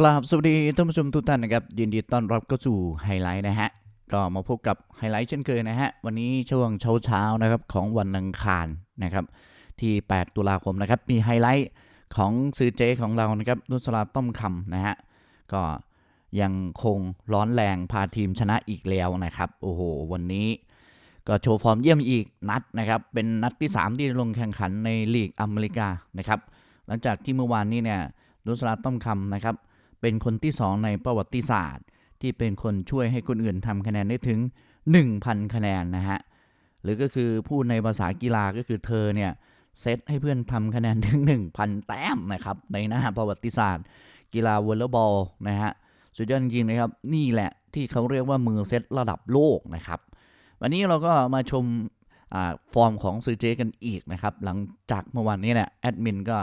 กราบสวัสดีท่านผู้ชมทุกท่านนะครับยินดีต้อนรับเข้าสู่ไฮไลท์นะฮะก็มาพบกับไฮไลท์เช่นเคยนะฮะวันนี้ช่วงเช้าๆนะครับของวันอังคารนะครับที่ 8 ตุลาคมนะครับมีไฮไลท์ของซื้อเจของเรานะครับนุสราต้อมคำนะฮะก็ยังคงร้อนแรงพาทีมชนะอีกแล้วนะครับโอ้โหวันนี้ก็โชว์ฟอร์มเยี่ยมอีกนัดนะครับเป็นนัดที่ 3 ที่ลงแข่งขันในลีกอเมริกานะครับหลังจากที่เมื่อวานนี้เนี่ยนุสราต้อมคำนะครับ เป็นคนที่ 2 ในประวัติศาสตร์ ที่เป็นคนช่วยให้คนอื่นทำคะแนนได้ถึง 1,000 คะแนนนะฮะ หรือก็คือพูดในภาษากีฬาก็คือเธอเนี่ยเซตให้เพื่อนทำคะแนนถึง 1,000 แต้มนะครับ ในหน้าประวัติศาสตร์ กีฬาวอลเลย์บอลนะฮะสุดยอดจริงนะครับนี่แหละที่เขาเรียกว่ามือเซตระดับโลกนะครับ วันนี้เราก็มาชมอาฟอร์มของซือเจกันอีกนะครับ หลังจากเมื่อวานนี้เนี่ยแอดมินก็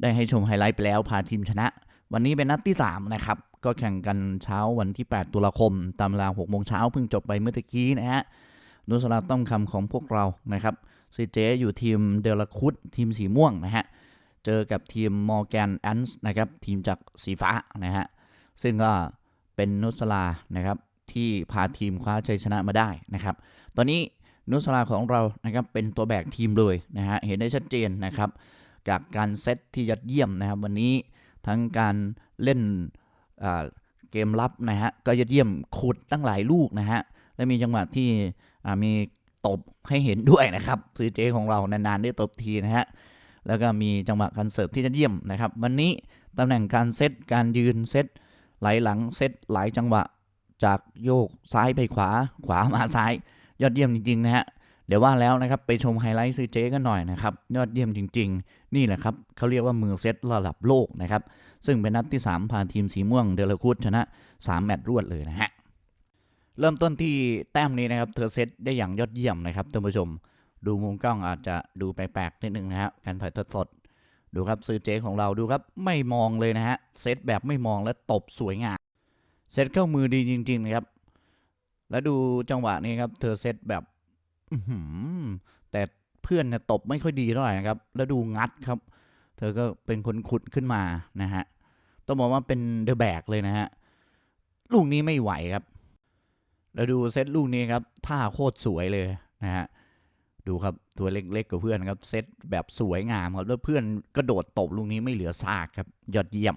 ได้ให้ชมไฮไลท์ไปแล้วพาทีมชนะ วันนี้เป็นนัดที่ 3 นะครับ ก็แข่งกันเช้าวันที่ 8 ตุลาคม ตามเวลา6โมงเช้าเพิ่งจบไปเมื่อตะกี้นะฮะนุสราต้อมคำของพวกเรานะครับซีเจอยู่ทีมเดลคุดทีมสีม่วงนะฮะ เจอกับทีมมอร์แกนแอนส์นะครับ ทีมจากสีฟ้านะฮะ ซึ่งก็เป็นนุสรานะครับที่พาทีมคว้าชัยชนะมาได้นะครับ ตอนนี้นุสราของเรานะครับเป็นตัวแบกทีมเลยนะฮะ เห็นได้ชัดเจนนะครับ จากการเซตที่ยอดเยี่ยมนะครับ วันนี้ ทั้งการเล่นเกมรับนะฮะ ก็ยอดเยี่ยมขุดตั้งหลายลูกนะฮะ และมีจังหวะที่มีตบให้เห็นด้วยนะครับซือเจของเรานานๆได้ตบทีนะฮะ แล้วก็มีจังหวะการเสิร์ฟที่ยอดเยี่ยมนะครับ วันนี้ตำแหน่งการเซตการยืนเซตไหลหลังเซตหลายจังหวะจากโยกซ้ายไปขวาขวามาซ้าย ยอดเยี่ยมจริงๆนะฮะ เดี๋ยวว่าแล้วนะครับไปชมไฮไลท์ซื้อเจกันหน่อยนะครับยอดเยี่ยมจริง ๆ นี่แหละครับเขาเรียกว่ามือเซตระดับโลกนะครับ ซึ่งเป็นนัดที่ 3 พาทีมสีม่วงเดลคูดชนะ 3 แมตช์รวดเลยนะฮะเริ่มต้นที่แต้มนี้นะครับเธอเซตได้อย่างยอดเยี่ยมนะครับท่านผู้ชม ดูมุมกล้องอาจจะดูแปลกๆนิดนึงนะฮะการถ่ายทอดสดดูครับซื้อเจของเราดูครับไม่มองเลยนะฮะเซตแบบไม่มองและตบสวยงามเซตเข้ามือดีจริงๆนะครับแล้วดูจังหวะนี้ครับเธอเซตแบบ แต่เพื่อนเนี่ยตบไม่ค่อยดีเท่าไหร่นะครับ แล้วดูงัดครับ เธอก็เป็นคนขุดขึ้นมานะฮะ ต้องบอกว่าเป็นเดอะแบกเลยนะฮะ ลูกนี้ไม่ไหวครับ แล้วดูเซตลูกนี้ครับ ท่าโคตรสวยเลยนะฮะ ดูครับตัวเล็กๆกับเพื่อนครับ เซตแบบสวยงามครับ แล้วเพื่อนกระโดดตบลูกนี้ไม่เหลือซากครับ ยอดเยี่ยม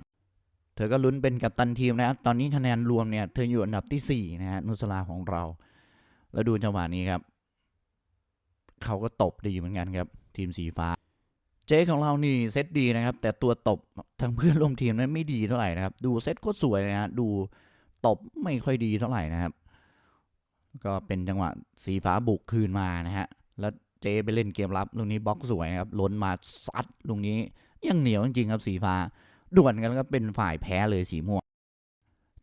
เธอก็ลุ้นเป็นกัปตันทีมนะ ตอนนี้คะแนนรวมเนี่ย เธออยู่อันดับที่สี่นะฮะ นุสลาของเรา แล้วดูจังหวะนี้ครับ เขาก็ตบดีเหมือนกันครับ ทีมสีฟ้า เจ๊ของเรานี่เซตดีนะครับ แต่ตัวตบทางเพื่อนร่วมทีมนั้นไม่ดีเท่าไหร่นะครับ ดูเซตโคตรสวยนะฮะดูตบไม่ค่อยดีเท่าไหร่นะครับ ก็เป็นจังหวะสีฟ้าบุกคืนมานะฮะแล้วเจไปเล่นเกมรับลูกนี้บล็อกสวยครับล้นมาซัดลูกนี้ยังเหนียวจริงๆครับสีฟ้าด่วนกันแล้วก็เป็นฝ่ายแพ้เลยสีม่วง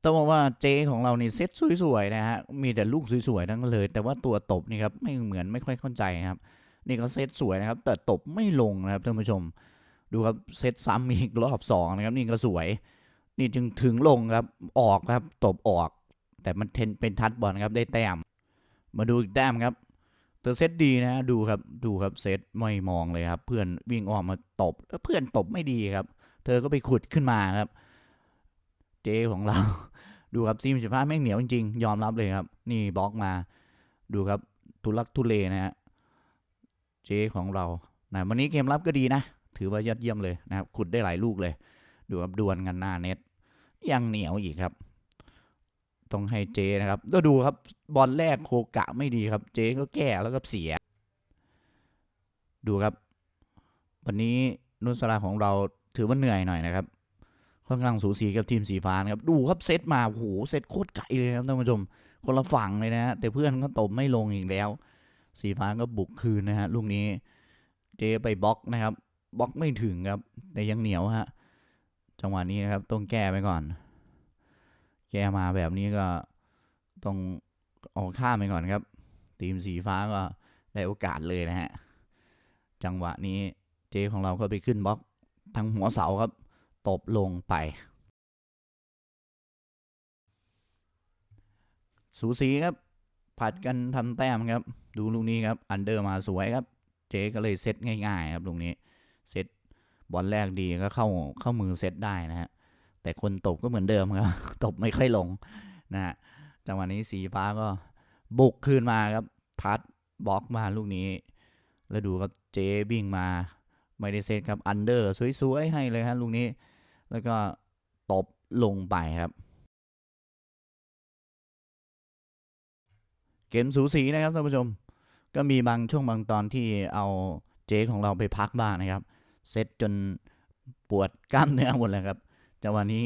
ต้องบอกว่าเจของเรานี่เซตสวยๆนะฮะ มีแต่ลูกสวยๆทั้งเลย แต่ว่าตัวตบนี่ครับไม่เหมือนไม่ค่อยเข้าใจครับ นี่ก็เซตสวยนะครับ แต่ตบไม่ลงนะครับท่านผู้ชม ดูครับเซตซ้ำอีกรอบสองนะครับ นี่ก็สวย นี่จึงถึงลงครับ ออกครับ ตบออก แต่มันเทนเป็นทัดบอลครับได้แต้ม มาดูอีกแต้มครับตัวเซตดีนะ ดูครับ ดูครับเซตไม่มองเลยครับ เพื่อนวิ่งออกมาตบแล้วเพื่อนตบไม่ดีครับ เธอก็ไปขุดขึ้นมาครับ เจของเรา ดูครับซีมสิฟ้าแม่งเหนียวจริงๆ ยอมรับเลยครับ นี่บล็อกมา ดูครับ ทุลักทุเลนะฮะ เจของเรานะวันนี้เกมรับก็ดีนะ ถือว่ายอดเยี่ยมเลยนะครับ ขุดได้หลายลูกเลย ดูครับดวลกันหน้าเน็ต ยังเหนียวอีกครับ ต้องให้เจนะครับ ก็ดูครับบอลแรกโคกะไม่ดีครับ เจก็แก้แล้วก็เสีย ดูครับ วันนี้นุสราของเราถือว่าเหนื่อยหน่อยนะครับ ค่อนข้างสูสีกับทีมสีฟ้านะครับดูครับเซตมาโอ้โหเซตโคตรไกลเลยครับท่านผู้ชม คนละฝั่งเลยนะฮะแต่เพื่อนก็ตบไม่ลงอีกแล้ว สีฟ้าก็บุกคืนนะฮะลูกนี้ เจไปบล็อกนะครับบล็อกไม่ถึงครับ แต่ยังเหนียวฮะจังหวะนี้นะครับต้องแก้ไปก่อน แก้มาแบบนี้ก็ต้องออกข้ามไปก่อนครับ ทีมสีฟ้าก็ได้โอกาสเลยนะฮะจังหวะนี้เจของเราก็ไปขึ้นบล็อกทางหัวเสาครับ ตบลงไป สูสีครับ ผัดกันทำแต้มครับ ดูลูกนี้ครับ อันเดอร์มาสวยครับ เจ๊ก็เลยเซตง่าย ๆ ครับลูกนี้ เซตบอลแรกดีก็เข้าเข้ามือเซตได้นะฮะแแต่คนตบก็เหมือนเดิมครับ ตบไม่ค่อยลงนะฮะ จังหวะนี้สีฟ้าก็บุกคืนมาครับ ทัดบล็อกมาลูกนี้ แล้วดูครับเจวิ่งมาไม่ได้เซตครับ อันเดอร์สวยๆ ให้เลยฮะลูกนี้ แล้วก็ตบลงไปครับ เกมสูสีนะครับท่านผู้ชม ก็มีบางช่วงบางตอนที่เอาเจ๊ของเราไปพักบ้างนะครับ เซตจนปวดกล้ามเนื้อหมดเลยครับจังหวะนี้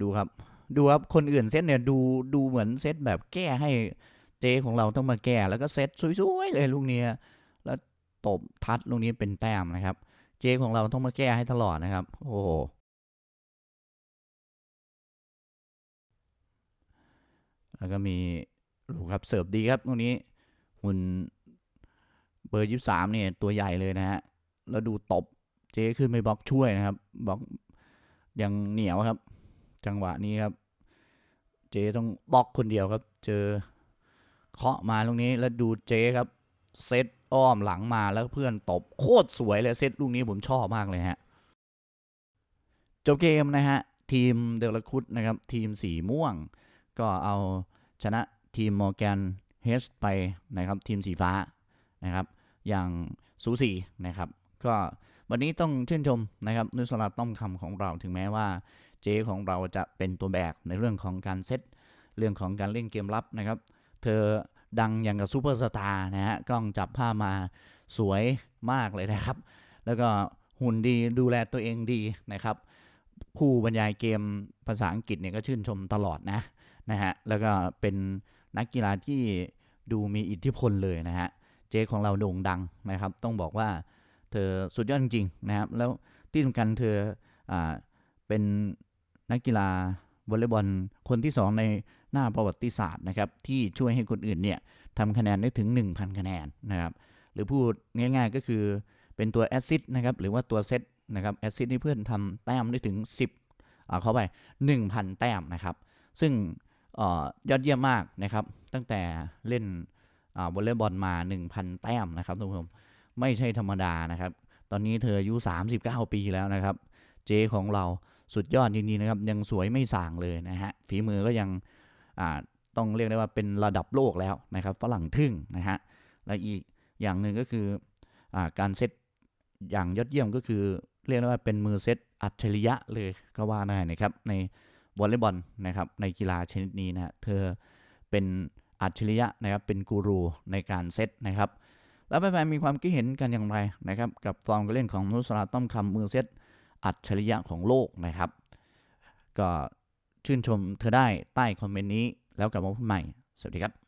ดูครับ ดูครับคนอื่นเซตเนี่ยดูดูเหมือนเซตแบบแก้ให้เจ๊ของเราต้องมาแก้แล้วก็เซตสวยๆเลยลูกเนี้ยแล้วตบทัดลูกนี้เป็นแต้มนะครับ เจ๊ของเราต้องมาแก้ให้ตลอดนะครับ โอ้โห แล้วก็มีลูกครับเสิร์ฟดีครับตรงนี้หุ่นเบอร์ยี่สามเนี่ยตัวใหญ่เลยนะฮะแล้วดูตบเจขึ้นไปบล็อกช่วยนะครับบล็อกยังเหนียวครับ จังหวะนี้ครับ เจต้องบล็อกคนเดียวครับ เจอเคาะมาตรงนี้แล้วดูเจครับเซตอ้อมหลังมาแล้วเพื่อนตบโคตรสวยเลยเซตลูกนี้ผมชอบมากเลยฮะจบเกมนะฮะทีมเดลคุดนะครับ ทีมสีม่วง ก็เอา ชนะทีมมอร์แกนเฮสไปนะครับทีมสีฟ้านะครับ อย่างสูสีนะครับ ก็วันนี้ต้องชื่นชมนะครับนุสราต้อมคำของเราถึงแม้ว่าเจของเราจะเป็นตัวแบกในเรื่องของการเซตเรื่องของการเล่นเกมรับนะครับ เธอดังอย่างกับซูเปอร์สตาร์นะฮะกล้องจับภาพมาสวยมากเลยนะครับ แล้วก็หุ่นดีดูแลตัวเองดีนะครับผู้บรรยายเกมภาษาอังกฤษเนี่ยก็ชื่นชมตลอดนะ นะฮะ แล้วก็เป็นนักกีฬาที่ดูมีอิทธิพลเลยนะฮะ เจของเราโด่งดังนะครับ ต้องบอกว่าเธอสุดยอดจริงๆนะครับ แล้วที่สำคัญเธออเป็นนักกีฬาวอลเลย์บอลคนที่สองในหน้าประวัติศาสตร์นะครับ ที่ช่วยให้คนอื่นเนี่ยทำคะแนนได้ถึง 1,000 คะแนนนะครับ หรือพูดง่ายๆก็คือเป็นตัวแอซซิดนะครับ หรือว่าตัวเซตนะครับแอซซิดที่เพื่อนทำแต้มได้ถึง 10อ่าเข้าไป 1,000 แต้มนะครับ ซึ่ง ยอดเยี่ยมมากนะครับ ตั้งแต่เล่นวอลเลย์บอลมา 1,000 แต้มนะครับทุกคนไม่ใช่ธรรมดานะครับ ตอนนี้เธออายุ 39 ปีแล้วนะครับ เจของเราสุดยอดจริงๆนะครับ ยังสวยไม่ส่างเลยนะฮะฝีมือก็ยังต้องเรียกได้ว่าเป็นระดับโลกแล้วนะครับ ฝรั่งทึ่งนะฮะและอีกอย่างหนึ่งก็คืออการเซตอย่างยอดเยี่ยมก็คือ เรียกได้ว่าเป็นมือเซตอัจฉริยะเลยก็ว่าได้นะครับใน วอลเลย์บอลนะครับในกีฬาชนิดนี้นะฮะเธอเป็นอัจฉริยะนะครับเป็นกูรูในการเซตนะครับ แล้วแฟนๆมีความคิดเห็นกันอย่างไรนะครับกับฟอร์มการเล่นของนุสราต้อมคำมือเซตอัจฉริยะของโลกนะครับ ก็ชื่นชมเธอได้ใต้คอมเมนต์นี้แล้วกลับมาพบใหม่ สวัสดีครับ